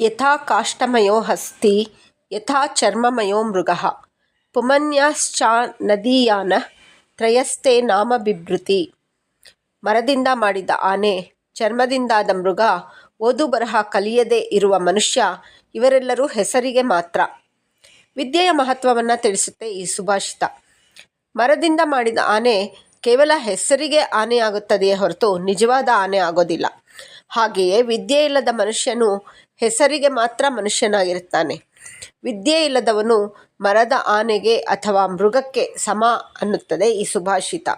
ಯಥಾ ಕಾಷ್ಟಮಯೋ ಹಸ್ತಿ, ಯಥಾ ಚರ್ಮಮಯೋ ಮೃಗಃ. ಪುಮನ್ಯಾಶ್ಚಾನದೀಯಾನಃ ತ್ರಯಸ್ಥೆ ನಾಮ ಬಿಭೃತಿ ಮರದಿಂದ ಮಾಡಿದ ಆನೆ, ಚರ್ಮದಿಂದಾದ ಮೃಗ, ಓದು ಬರಹ ಕಲಿಯದೇ ಇರುವ ಮನುಷ್ಯ, ಇವರೆಲ್ಲರೂ ಹೆಸರಿಗೆ ಮಾತ್ರ. ವಿದ್ಯೆಯ ಮಹತ್ವವನ್ನು ತಿಳಿಸುತ್ತೆ ಈ ಸುಭಾಷಿತ. ಮರದಿಂದ ಮಾಡಿದ ಆನೆ ಕೇವಲ ಹೆಸರಿಗೆ ಆನೆಯಾಗುತ್ತದೆಯೇ ಹೊರತು ನಿಜವಾದ ಆನೆ ಆಗೋದಿಲ್ಲ. ಹಾಗೆಯೇ ವಿದ್ಯೆ ಇಲ್ಲದ ಮನುಷ್ಯನು ಹೆಸರಿಗೆ ಮಾತ್ರ ಮನುಷ್ಯನಾಗಿರುತ್ತಾನೆ. ವಿದ್ಯೆ ಇಲ್ಲದವನು ಮರದ ಆನೆಗೆ ಅಥವಾ ಮೃಗಕ್ಕೆ ಸಮ ಅನ್ನುತ್ತದೆ ಈ ಸುಭಾಷಿತ.